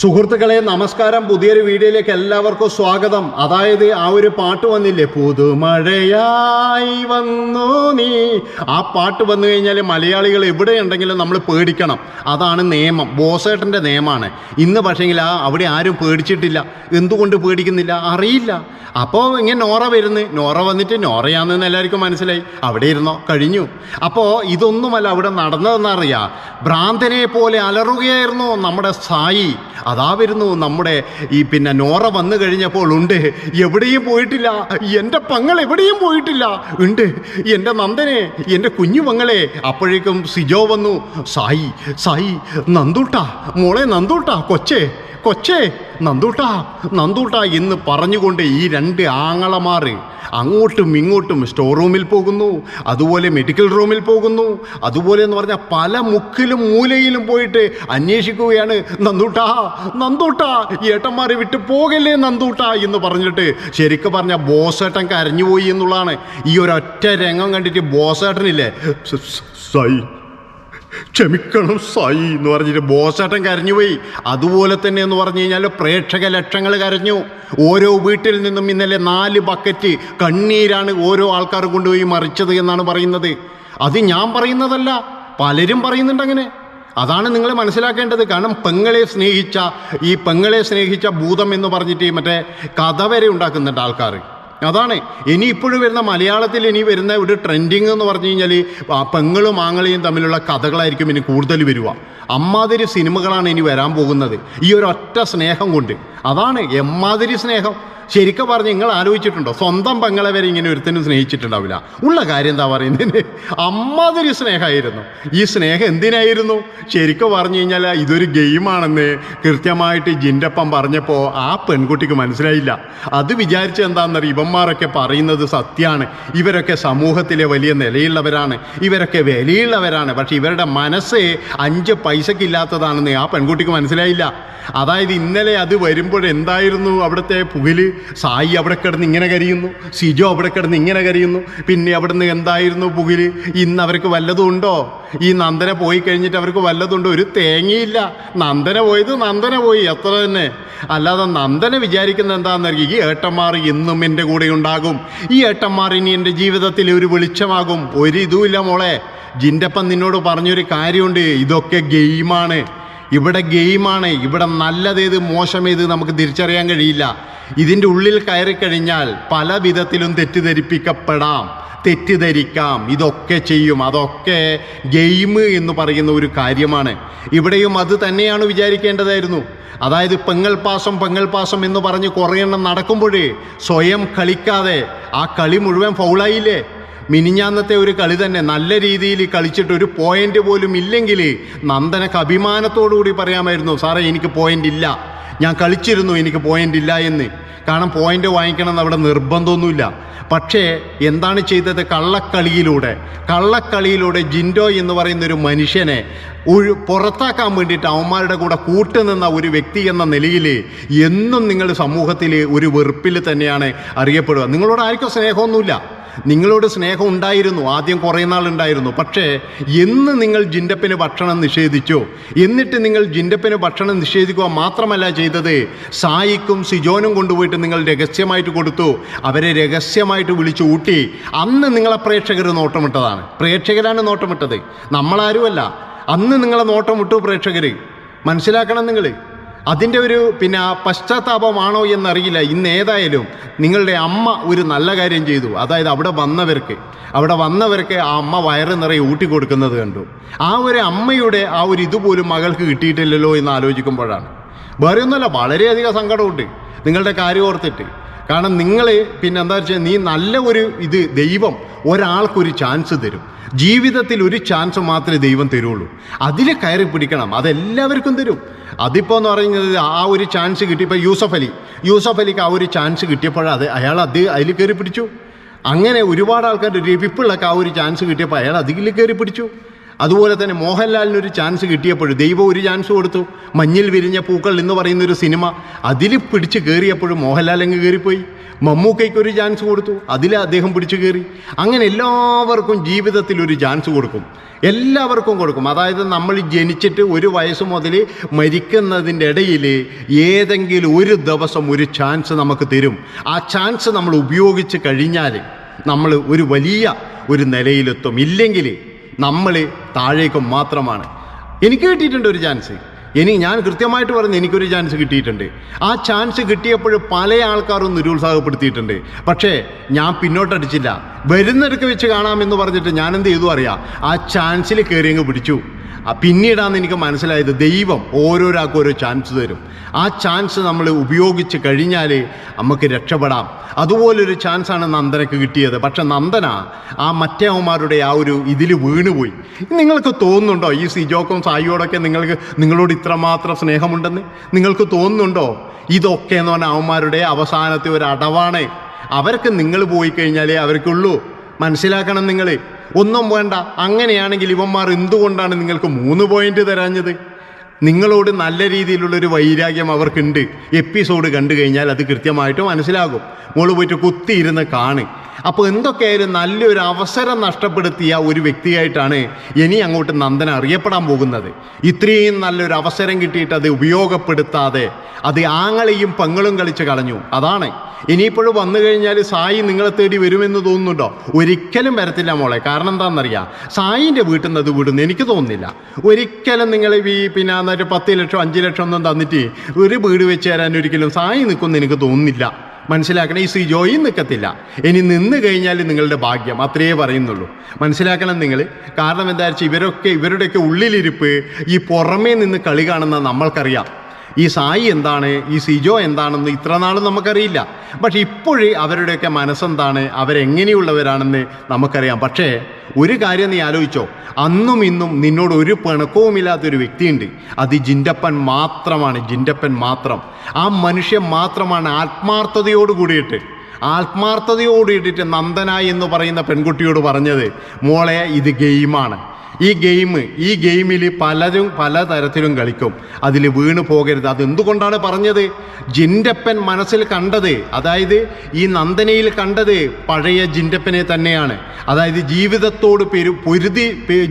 സുഹൃത്തുക്കളെ നമസ്കാരം. പുതിയൊരു വീഡിയോയിലേക്ക് എല്ലാവർക്കും സ്വാഗതം. അതായത് ആ ഒരു പാട്ട് വന്നില്ലേ? പുതുമഴയായി വന്നു നീ. ആ പാട്ട് വന്നു കഴിഞ്ഞാൽ മലയാളികൾ എവിടെയുണ്ടെങ്കിലും നമ്മൾ പേടിക്കണം. അതാണ് നിയമം. ബോസേട്ടന്റെ നിയമമാണ്. ഇന്ന് പക്ഷേങ്കിൽ ആ അവിടെ ആരും പേടിച്ചിട്ടില്ല. എന്തുകൊണ്ട് പേടിക്കുന്നില്ല? അറിയില്ല. അപ്പോൾ ഇങ്ങനെ നോറ വരുന്നു. നോറ വന്നിട്ട് നോറയാണെന്ന് എല്ലാവർക്കും മനസ്സിലായി. അവിടെ ഇരുന്നോ? കഴിഞ്ഞു. അപ്പോൾ ഇതൊന്നുമല്ല അവിടെ നടന്നതെന്നറിയാം. ഭ്രാന്തനെ പോലെ അലറുകയായിരുന്നു നമ്മുടെ സായി. അതാ വരുന്നു നമ്മുടെ ഈ പിന്നെ നോറ വന്നു കഴിഞ്ഞപ്പോൾ ഉണ്ട്. എവിടെയും പോയിട്ടില്ല. എന്റെ പങ്ങൾ എവിടെയും പോയിട്ടില്ല. ഉണ്ട്. എന്റെ നന്ദനെ എന്റെ കുഞ്ഞു പങ്ങളെ അപ്പോഴേക്കും സിജോ വന്നു. സായി സായി നന്ദൂട്ട മോളെ നന്ദൂട്ട കൊച്ചേ കൊച്ചേ നന്ദൂട്ട നന്ദൂട്ട എന്ന് പറഞ്ഞുകൊണ്ട് ഈ രണ്ട് ആങ്ങളമാർ അങ്ങോട്ടും ഇങ്ങോട്ടും സ്റ്റോർ റൂമിൽ പോകുന്നു അതുപോലെ മെഡിക്കൽ റൂമിൽ പോകുന്നു അതുപോലെ എന്ന് പറഞ്ഞാൽ പല മുക്കിലും മൂലയിലും പോയിട്ട് അന്വേഷിക്കുകയാണ് നന്ദൂട്ടാ നന്ദൂട്ടാ ഏട്ടന്മാരെ വിട്ട് പോകല്ലേ നന്ദൂട്ടാ? എന്ന് പറഞ്ഞിട്ട് ശരിക്കും പറഞ്ഞ ബോസേട്ടൻ കരഞ്ഞുപോയി എന്നുള്ളതാണ്. ഈ ഒരൊറ്റ രംഗം കണ്ടിട്ട് ബോസേട്ടനില്ലേ സൈ ക്ഷമിക്കണം സായി എന്ന് പറഞ്ഞിട്ട് ബോസേട്ടൻ കരഞ്ഞുപോയി അതുപോലെ തന്നെ എന്ന് പറഞ്ഞു കഴിഞ്ഞാൽ പ്രേക്ഷക ലക്ഷങ്ങൾ കരഞ്ഞു. ഓരോ വീട്ടിൽ നിന്നും ഇന്നലെ നാല് ബക്കറ്റ് കണ്ണീരാണ് ഓരോ ആൾക്കാർ കൊണ്ടുപോയി മറിച്ചത് എന്നാണ് പറയുന്നത്. അത് ഞാൻ പറയുന്നതല്ല പലരും പറയുന്നുണ്ട് അങ്ങനെ. അതാണ് നിങ്ങൾ മനസ്സിലാക്കേണ്ടത്. കാരണം പെങ്ങളെ സ്നേഹിച്ച ഈ പെങ്ങളെ സ്നേഹിച്ച ഭൂതം എന്ന് പറഞ്ഞിട്ട് മറ്റേ കഥ വരെ ഉണ്ടാക്കുന്നുണ്ട് ആൾക്കാർ അതാണ്. ഇനി ഇപ്പോഴും വരുന്ന മലയാളത്തിൽ ഇനി വരുന്ന ഒരു ട്രെൻഡിങ് എന്ന് പറഞ്ഞു കഴിഞ്ഞാൽ പെങ്ങളും ആങ്ങളെയും തമ്മിലുള്ള കഥകളായിരിക്കും ഇനി കൂടുതൽ വരിക. അമ്മാതിരി സിനിമകളാണ് ഇനി വരാൻ പോകുന്നത്. ഈ ഒരു സ്നേഹം കൊണ്ട്. അതാണ് എമ്മാതിരി സ്നേഹം. ശരിക്കും പറഞ്ഞ് നിങ്ങൾ ആലോചിച്ചിട്ടുണ്ടോ? സ്വന്തം പെങ്ങളെ വരെ ഇങ്ങനെ ഒരുത്തിനും സ്നേഹിച്ചിട്ടുണ്ടാവില്ല. ഉള്ള കാര്യം എന്താ പറയുന്നതിന്? അമ്മാതിരി സ്നേഹമായിരുന്നു. ഈ സ്നേഹം എന്തിനായിരുന്നു? ശരിക്കും പറഞ്ഞു കഴിഞ്ഞാൽ ഇതൊരു ഗെയിമാണെന്ന് കൃത്യമായിട്ട് ജിന്റപ്പം പറഞ്ഞപ്പോൾ ആ പെൺകുട്ടിക്ക് മനസ്സിലായില്ല. അത് വിചാരിച്ച് എന്താണെന്നറിയ ഇവന്മാരൊക്കെ പറയുന്നത് സത്യമാണ് ഇവരൊക്കെ സമൂഹത്തിലെ വലിയ നിലയുള്ളവരാണ്. ഇവരൊക്കെ വിലയുള്ളവരാണ്. പക്ഷേ ഇവരുടെ മനസ്സ് അഞ്ച് പൈസക്കില്ലാത്തതാണെന്ന് ആ പെൺകുട്ടിക്ക് മനസ്സിലായില്ല. അതായത് ഇന്നലെ അത് വരുമ്പോൾ എന്തായിരുന്നു അവിടുത്തെ പുകൽ? സായി അവിടെ കിടന്ന് ഇങ്ങനെ കരിയുന്നു സിജോ അവിടെ കിടന്ന് ഇങ്ങനെ കരിയുന്നു. പിന്നെ അവിടുന്ന് എന്തായിരുന്നു പുകിൽ? ഇന്ന് അവർക്ക് വല്ലതും ഉണ്ടോ? ഈ നന്ദന പോയി കഴിഞ്ഞിട്ട് അവർക്ക് വല്ലതും ഉണ്ടോ? ഒരു തേങ്ങയില്ല. നന്ദന പോയത് നന്ദന പോയി അത്ര തന്നെ. അല്ലാതെ നന്ദന വിചാരിക്കുന്നത് എന്താണെന്നറിയ? ഈ ഏട്ടന്മാർ ഇന്നും എന്റെ കൂടെ ഉണ്ടാകും. ഈ ഏട്ടന്മാർ ഇനി എന്റെ ജീവിതത്തിൽ ഒരു വെളിച്ചമാകും. ഒരു ഇതുമില്ല മോളെ. ജിന്റെപ്പം നിന്നോട് പറഞ്ഞൊരു കാര്യമുണ്ട്. ഇതൊക്കെ ഗെയിമാണ്. ഇവിടെ ഗെയിമാണ് ഇവിടെ നല്ലതേത് മോശമേത് നമുക്ക് തിരിച്ചറിയാൻ കഴിയില്ല. ഇതിന്റെ ഉള്ളിൽ കയറി കഴിഞ്ഞാൽ പല വിധത്തിലും തെറ്റിദ്ധരിപ്പിക്കപ്പെടാം. തെറ്റിദ്ധരിക്കാം. ഇതൊക്കെ ചെയ്യും. അതൊക്കെ ഗെയിം എന്ന് പറയുന്ന ഒരു കാര്യമാണ്. ഇവിടെയും അത് തന്നെയാണ് വിചാരിക്കേണ്ടതായിരുന്നു. അതായത് പെങ്ങൽ പാസം പെങ്ങൽ പാസം എന്ന് പറഞ്ഞ് കുറേ എണ്ണം നടക്കുമ്പോഴേ സ്വയം കളിക്കാതെ ആ കളി മുഴുവൻ ഫൗളായില്ലേ മിനിഞ്ഞാന്നത്തെ ഒരു കളി തന്നെ നല്ല രീതിയിൽ കളിച്ചിട്ട് ഒരു പോയിന്റ് പോലും ഇല്ലെങ്കിൽ നന്ദനക്ക് അഭിമാനത്തോടു കൂടി പറയാമായിരുന്നു സാറേ എനിക്ക് പോയിന്റ് ഇല്ല. ഞാൻ കളിച്ചിരുന്നു എനിക്ക് പോയിന്റ് ഇല്ല എന്ന്. കാരണം പോയിന്റ് വാങ്ങിക്കണം എന്ന് അവിടെ നിർബന്ധമൊന്നുമില്ല. പക്ഷേ എന്താണ് ചെയ്തത്? കള്ളക്കളിയിലൂടെ. കള്ളക്കളിയിലൂടെ ജിൻഡോ എന്ന് പറയുന്ന ഒരു മനുഷ്യനെ ഒരു പുറത്താക്കാൻ വേണ്ടിയിട്ട് അവന്മാരുടെ കൂടെ കൂട്ടുനിന്ന ഒരു വ്യക്തി എന്ന നിലയിൽ എന്നും നിങ്ങൾ സമൂഹത്തിൽ ഒരു വെറുപ്പിൽ തന്നെയാണ് അറിയപ്പെടുക. നിങ്ങളോട് ആർക്കും സ്നേഹമൊന്നുമില്ല. നിങ്ങളോട് സ്നേഹം ഉണ്ടായിരുന്നു. ആദ്യം കുറേ നാൾ ഉണ്ടായിരുന്നു. പക്ഷേ എന്ന് നിങ്ങൾ ജിൻഡപ്പിന് ഭക്ഷണം നിഷേധിച്ചോ? എന്നിട്ട് നിങ്ങൾ ജിൻഡപ്പിന് ഭക്ഷണം നിഷേധിക്കുക മാത്രമല്ല ചെയ്തത്. സായിക്കും സിജോനും കൊണ്ടുപോയിട്ട് നിങ്ങൾ രഹസ്യമായിട്ട് കൊടുത്തു. അവരെ രഹസ്യമായിട്ട് വിളിച്ചു ഊട്ടി. അന്ന് നിങ്ങളെ പ്രേക്ഷകർ നോട്ടമിട്ടതാണ്. പ്രേക്ഷകരാണ് നോട്ടമിട്ടത്. നമ്മളാരുമല്ല. അന്ന് നിങ്ങളെ നോട്ടമിട്ടു പ്രേക്ഷകർ മനസ്സിലാക്കണം നിങ്ങൾ അതിന്റെ ഒരു പിന്നെ ആ പശ്ചാത്താപമാണോ എന്നറിയില്ല. ഇന്ന് ഏതായാലും നിങ്ങളുടെ അമ്മ ഒരു നല്ല കാര്യം ചെയ്തു. അതായത് അവിടെ വന്നവർക്ക് അവിടെ വന്നവർക്ക് ആ അമ്മ വയറ് നിറയെ ഊട്ടി കൊടുക്കുന്നത് കണ്ടു. ആ ഒരു അമ്മയുടെ ആ ഒരു ഇതുപോലും മകൾക്ക് കിട്ടിയിട്ടില്ലല്ലോ എന്ന് ആലോചിക്കുമ്പോഴാണ്. വേറെ ഒന്നുമല്ല വളരെയധികം സങ്കടമുണ്ട്. നിങ്ങളുടെ കാര്യം ഓർത്തിട്ട്. കാരണം നിങ്ങൾ പിന്നെ എന്താ വെച്ചാൽ നീ നല്ല ഒരു ഇത് ദൈവം ഒരാൾക്കൊരു ചാൻസ് തരും. ജീവിതത്തിൽ ഒരു ചാൻസ് മാത്രമേ ദൈവം തരുള്ളൂ. അതിൽ കയറി പിടിക്കണം. അതെല്ലാവർക്കും തരും. അതിപ്പോൾ എന്ന് പറയുന്നത് ആ ഒരു ചാൻസ് കിട്ടിയപ്പോൾ യൂസഫ് അലി. യൂസഫ് അലിക്ക് ആ ഒരു ചാൻസ് കിട്ടിയപ്പോൾ അത് അയാൾ അത് അതിൽ കയറി പിടിച്ചു. അങ്ങനെ ഒരുപാട് ആൾക്കാർ രവിപ്പിള്ളക്ക് ആ ഒരു ചാൻസ് കിട്ടിയപ്പോൾ അയാൾ അതിൽ കയറി പിടിച്ചു. അതുപോലെ തന്നെ മോഹൻലാലിന് ഒരു ചാൻസ് കിട്ടിയപ്പോൾ ദൈവം ഒരു ചാൻസ് കൊടുത്തു. മഞ്ഞിൽ വിരിഞ്ഞ പൂക്കൾ എന്ന് പറയുന്ന ഒരു സിനിമ അതിൽ പിടിച്ച് കയറിയപ്പോഴും മോഹൻലാൽ അങ്ങ് കയറിപ്പോയി മമ്മൂക്കയ്ക്ക് ഒരു ചാൻസ് കൊടുത്തു അതിൽ അദ്ദേഹം പിടിച്ചു കയറി അങ്ങനെ എല്ലാവർക്കും ജീവിതത്തിൽ ഒരു ചാൻസ് കൊടുക്കും. എല്ലാവർക്കും കൊടുക്കും. അതായത് നമ്മൾ ജനിച്ചിട്ട് ഒരു വയസ്സ് മുതൽ മരിക്കുന്നതിന്റെ ഇടയിൽ ഏതെങ്കിലും ഒരു ദിവസം ഒരു ചാൻസ് നമുക്ക് തരും. ആ ചാൻസ് നമ്മൾ ഉപയോഗിച്ച് കഴിഞ്ഞാൽ നമ്മൾ ഒരു വലിയ ഒരു നിലയിലെത്തും. ഇല്ലെങ്കിൽ നമ്മൾ താഴേക്ക് മാത്രമാണ്. എനിക്ക് കിട്ടിയിട്ടുണ്ട് ഒരു ചാൻസ് ഇനി ഞാൻ കൃത്യമായിട്ട് പറഞ്ഞ് എനിക്കൊരു ചാൻസ് കിട്ടിയിട്ടുണ്ട്. ആ ചാൻസ് കിട്ടിയപ്പോൾ പല ആൾക്കാരും നിരുത്സാഹപ്പെടുത്തിയിട്ടുണ്ട്. പക്ഷേ ഞാൻ പിന്നോട്ടടിച്ചില്ല. വരുന്നിടക്ക് വെച്ച് കാണാമെന്ന് പറഞ്ഞിട്ട് ഞാൻ എന്ത് ചെയ്തു അറിയാം? ആ ചാൻസിൽ കയറിയങ്ങ് പിടിച്ചു. പിന്നീടാണ് എനിക്ക് മനസ്സിലായത് ദൈവം ഓരോരാൾക്കും ഓരോ ചാൻസ് തരും. ആ ചാൻസ് നമ്മൾ ഉപയോഗിച്ച് കഴിഞ്ഞാൽ നമുക്ക് രക്ഷപ്പെടാം. അതുപോലൊരു ചാൻസാണ് നന്ദനക്ക് കിട്ടിയത്. പക്ഷെ നന്ദന ആ മറ്റേവന്മാരുടെ ആ ഒരു ഇതിൽ വീണുപോയി. നിങ്ങൾക്ക് തോന്നുന്നുണ്ടോ? ഈ സിജോക്കും സായിയോടൊക്കെ നിങ്ങൾക്ക് നിങ്ങളോട് ഇത്രമാത്രം സ്നേഹമുണ്ടെന്ന്? നിങ്ങൾക്ക് തോന്നുന്നുണ്ടോ? ഇതൊക്കെ എന്ന് പറഞ്ഞാൽ അവന്മാരുടെ അവസാനത്തെ ഒരു അടവാണ്. അവർക്ക് നിങ്ങൾ പോയി കഴിഞ്ഞാലേ അവർക്കുള്ളൂ. മനസ്സിലാക്കണം നിങ്ങൾ ഒന്നും വേണ്ട. അങ്ങനെയാണെങ്കിൽ ഇവന്മാർ എന്തുകൊണ്ടാണ് നിങ്ങൾക്ക് മൂന്ന് പോയിന്റ് തരാഞ്ഞത്? നിങ്ങളോട് നല്ല രീതിയിലുള്ളൊരു വൈരാഗ്യം അവർക്കുണ്ട്. എപ്പിസോഡ് കണ്ടു കഴിഞ്ഞാൽ അത് കൃത്യമായിട്ട് മനസ്സിലാകും. മോൾ പോയിട്ട് കുത്തിയിരുന്ന് കാണ്. അപ്പോൾ എന്തൊക്കെയായാലും നല്ലൊരു അവസരം നഷ്ടപ്പെടുത്തിയ ഒരു വ്യക്തിയായിട്ടാണ് ഇനി അങ്ങോട്ട് നന്ദന അറിയപ്പെടാൻ പോകുന്നത്. ഇത്രയും നല്ലൊരു അവസരം കിട്ടിയിട്ട് അത് ഉപയോഗപ്പെടുത്താതെ അത് ആങ്ങളെയും പെങ്ങളും കളിച്ച് കളഞ്ഞു. അതാണ്. ഇനിയിപ്പോഴും വന്നു കഴിഞ്ഞാൽ സായി നിങ്ങളെ തേടി വരുമെന്ന് തോന്നുന്നുണ്ടോ? ഒരിക്കലും വരത്തില്ല മോളെ. കാരണം എന്താണെന്നറിയാം? സായിന്റെ വീട്ടിൽ നിന്ന് അത് വിടുന്നു. എനിക്ക് തോന്നുന്നില്ല. ഒരിക്കലും നിങ്ങൾ ഈ പിന്നെ എന്നിട്ട് പത്ത് ലക്ഷം അഞ്ച് ലക്ഷം ഒന്നും തന്നിട്ട് ഒരു വീട് വെച്ച് തരാൻ ഒരിക്കലും സായി നിൽക്കുമെന്ന് എനിക്ക് തോന്നുന്നില്ല. മനസ്സിലാക്കണം ഈ സ്ത്രീ ജോയി നിൽക്കത്തില്ല. ഇനി നിന്ന് കഴിഞ്ഞാൽ നിങ്ങളുടെ ഭാഗ്യം അത്രയേ പറയുന്നുള്ളൂ. മനസ്സിലാക്കണം നിങ്ങൾ കാരണം എന്താ വെച്ചാൽ ഇവരൊക്കെ ഇവരുടെയൊക്കെ ഉള്ളിലിരിപ്പ് ഈ പുറമേ നിന്ന് കളി കാണുന്ന നമ്മൾക്കറിയാം. ഈ സായി എന്താണ്? ഈ സിജോ എന്താണെന്ന് ഇത്ര നാളും നമുക്കറിയില്ല. പക്ഷെ ഇപ്പോഴേ അവരുടെയൊക്കെ മനസ്സെന്താണ്? അവരെങ്ങനെയുള്ളവരാണെന്ന് നമുക്കറിയാം. പക്ഷേ ഒരു കാര്യം നീ ആലോചിച്ചോ. അന്നും ഇന്നും നിന്നോട് ഒരു പിണക്കവുമില്ലാത്തൊരു വ്യക്തിയുണ്ട്. അത് ജിന്റപ്പൻ മാത്രമാണ്. ജിന്റപ്പൻ മാത്രം. ആ മനുഷ്യൻ മാത്രമാണ് ആത്മാർത്ഥതയോട് കൂടിയിട്ട്. ആത്മാർത്ഥതയോട് നന്ദന എന്ന് പറയുന്ന പെൺകുട്ടിയോട് പറഞ്ഞത് മോളെ ഇത് ഗെയിമാണ്. ഈ ഗെയിം ഈ ഗെയിമിൽ പലരും പലതരത്തിലും കളിക്കും. അതിൽ വീണ് പോകരുത്. അതെന്തുകൊണ്ടാണ് പറഞ്ഞത്? ജിന്റപ്പൻ മനസ്സിൽ കണ്ടത് അതായത് ഈ നന്ദനയിൽ കണ്ടത് പഴയ ജിന്റപ്പനെ തന്നെയാണ്. അതായത് ജീവിതത്തോട് പെരു പൊരുതി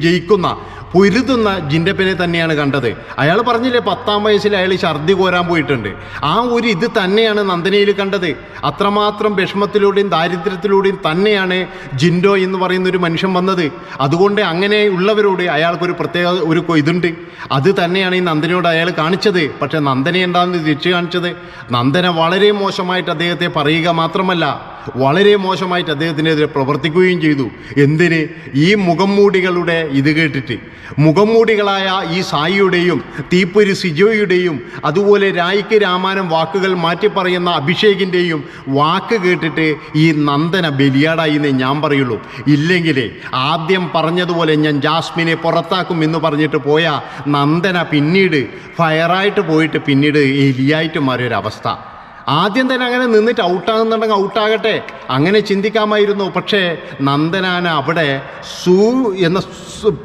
ജയിക്കുന്ന പൊരുതുന്ന ജിന്റപ്പനെ തന്നെയാണ് കണ്ടത്. അയാൾ പറഞ്ഞില്ലേ പത്താം വയസ്സിൽ അയാൾ ഛർദി കോരാൻ പോയിട്ടുണ്ട്. ആ ഒരു ഇത് തന്നെയാണ് നന്ദനയിൽ കണ്ടത്. അത്രമാത്രം വിഷമത്തിലൂടെയും ദാരിദ്ര്യത്തിലൂടെയും തന്നെയാണ് ജിൻഡോ എന്ന് പറയുന്ന ഒരു മനുഷ്യൻ വന്നത്. അതുകൊണ്ട് അങ്ങനെ ഉള്ളവരോട് അയാൾക്കൊരു പ്രത്യേക ഒരു ഇതുണ്ട്. അത് തന്നെയാണ് ഈ നന്ദനയോട് അയാൾ കാണിച്ചത്. പക്ഷേ നന്ദന എന്താണെന്ന് തിരിച്ചു കാണിച്ചത്? നന്ദന വളരെ മോശമായിട്ട് അദ്ദേഹത്തെ പറയുക മാത്രമല്ല വളരെ മോശമായിട്ട് അദ്ദേഹത്തിനെതിരെ പ്രവർത്തിക്കുകയും ചെയ്തു. എന്തിന്? ഈ മുഖംമൂടികളുടെ ഇത് കേട്ടിട്ട്. മുഖംമൂടികളായ ഈ സായിയുടെയും തീപ്പൊരി സിജോയുടെയും അതുപോലെ രായിക്ക് രാമാനം വാക്കുകൾ മാറ്റി പറയുന്ന അഭിഷേകിന്റെയും വാക്ക് കേട്ടിട്ട് ഈ നന്ദന ബലിയാടായി ഞാൻ പറയുള്ളൂ. ഇല്ലെങ്കിൽ ആദ്യം പറഞ്ഞതുപോലെ ഞാൻ ജാസ്മിനെ പുറത്താക്കും എന്ന് പറഞ്ഞിട്ട് പോയ നന്ദന പിന്നീട് ഫയറായിട്ട് പോയിട്ട് പിന്നീട് എലിയായിട്ട് മാറിയൊരവസ്ഥ. ആദ്യം തന്നെ അങ്ങനെ നിന്നിട്ട് ഔട്ടാകുന്നുണ്ടെങ്കിൽ ഔട്ടാകട്ടെ. അങ്ങനെ ചിന്തിക്കാമായിരുന്നു. പക്ഷേ നന്ദനാന അവിടെ സൂ എന്ന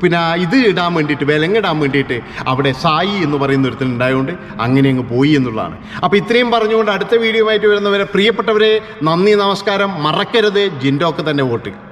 പിന്നെ ഇത് ഇടാൻ വേണ്ടിയിട്ട് വിലങ്ങിടാൻ വേണ്ടിയിട്ട് അവിടെ സായി എന്ന് പറയുന്ന ഒരുത്തിൽ ഉണ്ടായതുകൊണ്ട് അങ്ങനെ അങ്ങ് പോയി എന്നുള്ളതാണ്. അപ്പോൾ ഇത്രയും പറഞ്ഞുകൊണ്ട് അടുത്ത വീഡിയോ ആയിട്ട് വരുന്നവരെ പ്രിയപ്പെട്ടവരെ നന്ദി നമസ്കാരം. മറക്കരുത്. ജിൻഡോക്ക് തന്നെ വോട്ട്.